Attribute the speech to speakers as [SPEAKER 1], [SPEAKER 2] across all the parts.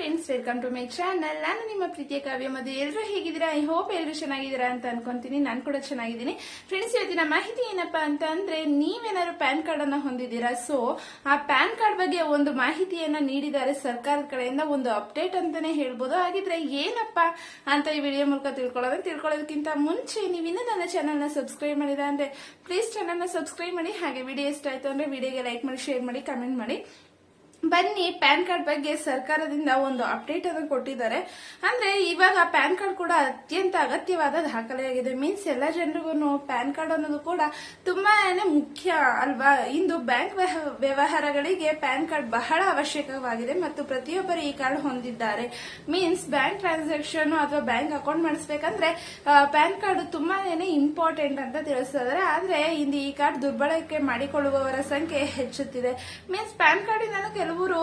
[SPEAKER 1] Friends welcome to my channel ನಾನು ನಿಮ್ಮ ಪ್ರೀತಿಯ ಕಾವ್ಯ ಮದುವೆ ಎಲ್ಲರೂ ಹೇಗಿದ್ದೀರಾ? ಐ ಹೋಪ್ ಎಲ್ಲರೂ ಚೆನ್ನಾಗಿದ್ದೀರಾ ಅಂತ ಅನ್ಕೊಂತೀನಿ. ನಾನು ಕೂಡ ಚೆನ್ನಾಗಿದ್ದೀನಿ. ಫ್ರೆಂಡ್ಸ್ ಇವತ್ತಿನ ಮಾಹಿತಿ ಏನಪ್ಪಾ ಅಂತ ಅಂದ್ರೆ, ನೀವೇನಾದ್ರು ಪ್ಯಾನ್ ಕಾರ್ಡ್ ಅನ್ನ ಹೊಂದಿದ್ದೀರಾ? ಸೊ ಆ ಪ್ಯಾನ್ ಕಾರ್ಡ್ ಬಗ್ಗೆ ಒಂದು ಮಾಹಿತಿಯನ್ನ ನೀಡಿದ್ದಾರೆ ಸರ್ಕಾರದ ಕಡೆಯಿಂದ. ಒಂದು ಅಪ್ಡೇಟ್ ಅಂತಾನೆ ಹೇಳ್ಬೋದು. ಹಾಗಿದ್ರೆ ಏನಪ್ಪಾ ಅಂತ ಈ ವಿಡಿಯೋ ಮೂಲಕ ತಿಳ್ಕೊಳ್ಳೋದು? ತಿಳ್ಕೊಳ್ಳೋದಕ್ಕಿಂತ ಮುಂಚೆ ನೀವು ಇನ್ನೂ ನನ್ನ ಚಾನಲ್ನ ಸಬ್ಸ್ಕ್ರೈಬ್ ಮಾಡಿದ ಅಂದ್ರೆ ಪ್ಲೀಸ್ ಚಾನಲ್ನ ಸಬ್ಸ್ಕ್ರೈಬ್ ಮಾಡಿ. ಹಾಗೆ ವಿಡಿಯೋ ಇಷ್ಟ ಆಯ್ತು ಅಂದ್ರೆ ವಿಡಿಯೋಗೆ ಲೈಕ್ ಮಾಡಿ ಶೇರ್ ಮಾಡಿ ಕಮೆಂಟ್ ಮಾಡಿ. ಬನ್ನಿ, ಪ್ಯಾನ್ ಕಾರ್ಡ್ ಬಗ್ಗೆ ಸರ್ಕಾರದಿಂದ ಒಂದು ಅಪ್ಡೇಟ್ ಅನ್ನು ಕೊಟ್ಟಿದ್ದಾರೆ. ಅಂದ್ರೆ ಇವಾಗ ಪ್ಯಾನ್ ಕಾರ್ಡ್ ಕೂಡ ಅತ್ಯಂತ ಅಗತ್ಯವಾದ ದಾಖಲೆಯಾಗಿದೆ. ಮೀನ್ಸ್ ಎಲ್ಲ ಜನರಿಗೂ ಪ್ಯಾನ್ ಕಾರ್ಡ್ ಅನ್ನೋದು ಕೂಡ ತುಂಬಾನೇ ಮುಖ್ಯ ಅಲ್ವಾ? ಇಂದು ಬ್ಯಾಂಕ್ ವ್ಯವ- ವ್ಯವಹಾರಗಳಿಗೆ ಪ್ಯಾನ್ ಕಾರ್ಡ್ ಬಹಳ ಅವಶ್ಯಕವಾಗಿದೆ ಮತ್ತು ಪ್ರತಿಯೊಬ್ಬರು ಈ ಕಾರ್ಡ್ ಹೊಂದಿದ್ದಾರೆ. ಮೀನ್ಸ್ ಬ್ಯಾಂಕ್ ಟ್ರಾನ್ಸಾಕ್ಷನ್ ಅಥವಾ ಬ್ಯಾಂಕ್ ಅಕೌಂಟ್ ಮಾಡಿಸ್ಬೇಕಂದ್ರೆ ಪ್ಯಾನ್ ಕಾರ್ಡ್ ತುಂಬಾನೇ ಇಂಪಾರ್ಟೆಂಟ್ ಅಂತ ತಿಳಿಸಿದ್ದಾರೆ ಆದ್ರೆ ಇಂದು ಈ ಕಾರ್ಡ್ ದುರ್ಬಳಕೆ ಮಾಡಿಕೊಳ್ಳುವವರ ಸಂಖ್ಯೆ ಹೆಚ್ಚುತ್ತಿದೆ. ಮೀನ್ಸ್ ಪ್ಯಾನ್ ಕಾರ್ಡಿನ ಕೆಲವರು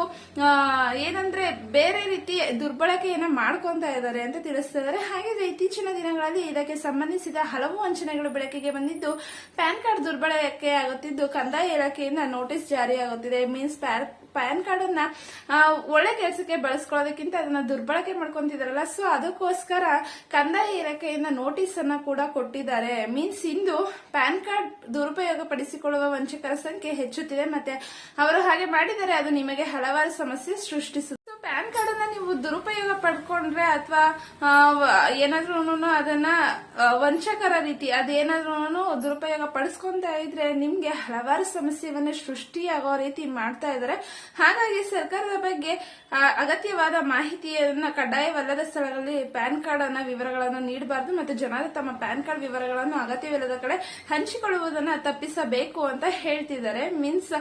[SPEAKER 1] ಏನಂದ್ರೆ ಬೇರೆ ರೀತಿ ದುರ್ಬಳಕೆಯನ್ನ ಮಾಡ್ಕೊಂತ ಇದ್ದಾರೆ ಅಂತ ತಿಳಿಸ್ತಿದ್ದಾರೆ ಹಾಗೆ ಇತ್ತೀಚಿನ ದಿನಗಳಲ್ಲಿ ಇದಕ್ಕೆ ಸಂಬಂಧಿಸಿದ ಹಲವು ವಂಚನೆಗಳು ಬೆಳಕಿಗೆ ಬಂದಿದ್ದು, ಪ್ಯಾನ್ ಕಾರ್ಡ್ ದುರ್ಬಳಕೆ ಆಗುತ್ತಿದ್ದು, ಕಂದಾಯ ಇಲಾಖೆಯಿಂದ ನೋಟಿಸ್ ಜಾರಿಯಾಗುತ್ತಿದೆ. ಮೀನ್ಸ್ ಪ್ಯಾನ್ ಕಾರ್ಡ್ ಅನ್ನ ಒಳ್ಳೆ ಕೆಲಸಕ್ಕೆ ಬಳಸ್ಕೊಳ್ಳೋದಕ್ಕಿಂತ ಅದನ್ನ ದುರ್ಬಳಕೆ ಮಾಡ್ಕೊಂತಿದಾರಲ್ಲ ಸೊ, ಅದಕ್ಕೋಸ್ಕರ ಕಂದಾಯ ಇಲಾಖೆಯಿಂದ ನೋಟಿಸ್ ಅನ್ನ ಕೂಡ ಕೊಟ್ಟಿದ್ದಾರೆ. ಮೀನ್ಸ್ ಇಂದು ಪ್ಯಾನ್ ಕಾರ್ಡ್ ದುರುಪಯೋಗ ಪಡಿಸಿಕೊಳ್ಳುವ ವಂಚಕರ ಸಂಖ್ಯೆ ಹೆಚ್ಚುತ್ತಿದೆ. ಮತ್ತೆ ಅವರು ಹಾಗೆ ಮಾಡಿದರೆ ಅದು ನಿಮಗೆ ಹಲವಾರು ಸಮಸ್ಯೆ ಸೃಷ್ಟಿಸುತ್ತೆ. ಪ್ಯಾನ್ ಕಾರ್ಡ್ ಅನ್ನ ನೀವು ದುರುಪಯೋಗ ಪಡ್ಕೊಂಡ್ರೆ ಅಥವಾ ಏನಾದ್ರೂ ಅದನ್ನ ವಂಚಕರ ರೀತಿ ಅದೇನಾದ್ರೂ ದುರುಪಯೋಗ ಪಡಿಸ್ಕೊಂತ ಇದ್ರೆ ನಿಮ್ಗೆ ಹಲವಾರು ಸಮಸ್ಯೆವನ್ನ ಸೃಷ್ಟಿಯಾಗೋ ರೀತಿ ಮಾಡ್ತಾ ಇದ್ದಾರೆ ಹಾಗಾಗಿ ಸರ್ಕಾರದ ಬಗ್ಗೆ ಅಗತ್ಯವಾದ ಮಾಹಿತಿಯನ್ನ ಕಡ್ಡಾಯವಲ್ಲದ ಸ್ಥಳಗಳಲ್ಲಿ ಪ್ಯಾನ್ ಕಾರ್ಡ್ ಅನ್ನ ವಿವರಗಳನ್ನು ನೀಡಬಾರದು ಮತ್ತು ಜನರು ತಮ್ಮ ಪ್ಯಾನ್ ಕಾರ್ಡ್ ವಿವರಗಳನ್ನು ಅಗತ್ಯವಿಲ್ಲದ ಕಡೆ ಹಂಚಿಕೊಳ್ಳುವುದನ್ನ ತಪ್ಪಿಸಬೇಕು ಅಂತ ಹೇಳ್ತಿದ್ದಾರೆ. ಮೀನ್ಸ್,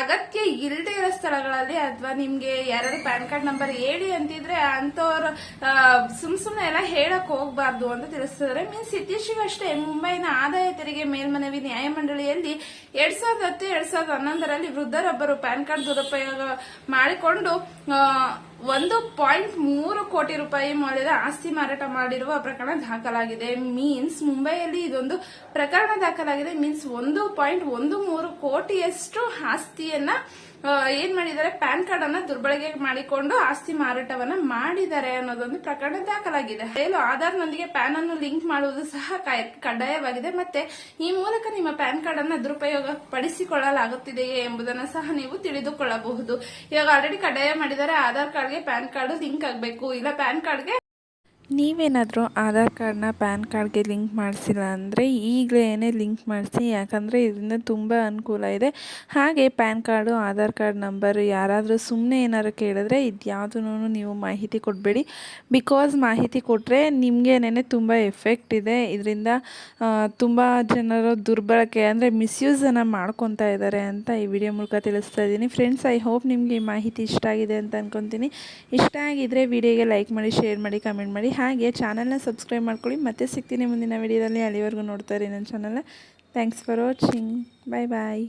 [SPEAKER 1] ಅಗತ್ಯ ಇಲ್ಲದೆ ಇರೋ ಸ್ಥಳಗಳಲ್ಲಿ ಅಥವಾ ನಿಮ್ಗೆ ಯಾರು ಪ್ಯಾನ್ ಕಾರ್ಡ್ ನಂಬರ್ ಹೇಳಿ ಅಂತಿದ್ರೆ ಅಂತವ್ರು ಆ, ಸುಮ್ ಸುಮ್ನೆ ಎಲ್ಲ ಹೇಳಕ್ ಹೋಗ್ಬಾರ್ದು ಅಂತ ತಿಳಿಸಿದ್ರೆ ಮೀನ್ಸ್ ಇತ್ತೀಚೆಗಷ್ಟೇ ಮುಂಬೈನ ಆದಾಯ ತೆರಿಗೆ ಮೇಲ್ಮನವಿ ನ್ಯಾಯಮಂಡಳಿಯಲ್ಲಿ ಎರಡ್ ಸಾವಿರದ ಹತ್ತು ಎರಡ್ ಸಾವಿರದ ಹನ್ನೊಂದರಲ್ಲಿ ವೃದ್ಧರೊಬ್ಬರು ಪ್ಯಾನ್ ಕಾರ್ಡ್ ದುರುಪಯೋಗ ಮಾಡಿಕೊಂಡು ಒಂದು ಪಾಯಿಂಟ್ ಮೂರು ಕೋಟಿ ರೂಪಾಯಿ ಮೌಲ್ಯದ ಆಸ್ತಿ ಮಾರಾಟ ಮಾಡಿರುವ ಪ್ರಕರಣ ದಾಖಲಾಗಿದೆ. ಮೀನ್ಸ್ ಮುಂಬೈಯಲ್ಲಿ ಇದೊಂದು ಪ್ರಕರಣ ದಾಖಲಾಗಿದೆ. ಮೀನ್ಸ್ ಒಂದು ಪಾಯಿಂಟ್ ಒಂದು ಮೂರು ಕೋಟಿಯಷ್ಟು ಆಸ್ತಿಯನ್ನ ಏನ್ ಮಾಡಿದ್ದಾರೆ? ಪ್ಯಾನ್ ಕಾರ್ಡ್ ಅನ್ನ ದುರ್ಬಳಕೆ ಮಾಡಿಕೊಂಡು ಆಸ್ತಿ ಮಾರಾಟವನ್ನ ಮಾಡಿದ್ದಾರೆ ಅನ್ನೋದೊಂದು ಪ್ರಕರಣ ದಾಖಲಾಗಿದೆ. ರೈಲು ಆಧಾರ್ ನೊಂದಿಗೆ ಪ್ಯಾನ್ ಅನ್ನು ಲಿಂಕ್ ಮಾಡುವುದು ಸಹ ಕಡ್ಡಾಯವಾಗಿದೆ. ಮತ್ತೆ ಈ ಮೂಲಕ ನಿಮ್ಮ ಪ್ಯಾನ್ ಕಾರ್ಡ್ ಅನ್ನ ದುರುಪಯೋಗ ಪಡಿಸಿಕೊಳ್ಳಲಾಗುತ್ತಿದೆಯೇ ಎಂಬುದನ್ನು ಸಹ ನೀವು ತಿಳಿದುಕೊಳ್ಳಬಹುದು. ಇವಾಗ ಆಲ್ರೆಡಿ ಕಡ್ಡಾಯ ಮಾಡಿದ್ದಾರೆ. ಆಧಾರ್ ಕಾರ್ಡ್ಗೆ ಪ್ಯಾನ್ ಕಾರ್ಡ್ ಲಿಂಕ್ ಆಗಬೇಕು. ಇಲ್ಲ ಪ್ಯಾನ್ ಕಾರ್ಡ್ಗೆ
[SPEAKER 2] ನೀವೇನಾದರೂ ಆಧಾರ್ ಕಾರ್ಡನ್ನ ಪ್ಯಾನ್ ಕಾರ್ಡ್ಗೆ ಲಿಂಕ್ ಮಾಡಿಸಿಲ್ಲ ಅಂದರೆ ಈಗಲೇ ಲಿಂಕ್ ಮಾಡಿಸಿ, ಯಾಕಂದರೆ ಇದರಿಂದ ತುಂಬ ಅನುಕೂಲ ಇದೆ. ಹಾಗೆ PAN card, Aadhaar card number ಯಾರಾದರೂ ಸುಮ್ಮನೆ ಏನಾದ್ರು ಕೇಳಿದ್ರೆ ಇದ್ಯಾವುದೂ ನೀವು ಮಾಹಿತಿ ಕೊಡಬೇಡಿ. ಬಿಕಾಸ್ ಮಾಹಿತಿ ಕೊಟ್ಟರೆ ನಿಮಗೇನೆ ತುಂಬ ಎಫೆಕ್ಟ್ ಇದೆ. ಇದರಿಂದ ತುಂಬ ಜನರು ದುರ್ಬಳಕೆ ಅಂದರೆ ಮಿಸ್ಯೂಸನ್ನು ಮಾಡ್ಕೊತಾ ಇದ್ದಾರೆ ಅಂತ ಈ ವಿಡಿಯೋ ಮೂಲಕ ತಿಳಿಸ್ತಾ ಇದ್ದೀನಿ. ಫ್ರೆಂಡ್ಸ್, ಐ ಹೋಪ್ ನಿಮಗೆ ಈ ಮಾಹಿತಿ ಇಷ್ಟ ಆಗಿದೆ ಅಂತ ಅಂದ್ಕೊತೀನಿ ಇಷ್ಟ ಆಗಿದ್ದರೆ ವಿಡಿಯೋಗೆ ಲೈಕ್ ಮಾಡಿ, ಶೇರ್ ಮಾಡಿ, ಕಮೆಂಟ್ ಮಾಡಿ. ಹಾಗೆ ಚಾನಲ್ನ ಸಬ್ಸ್ಕ್ರೈಬ್ ಮಾಡ್ಕೊಳ್ಳಿ. ಮತ್ತೆ ಸಿಗ್ತೀನಿ ಮುಂದಿನ ವಿಡಿಯೋದಲ್ಲಿ ಅಲ್ಲಿವರೆಗೂ ನೋಡ್ತಾರೆ ನನ್ನ ಚಾನಲ್ನ. Thanks for watching bye bye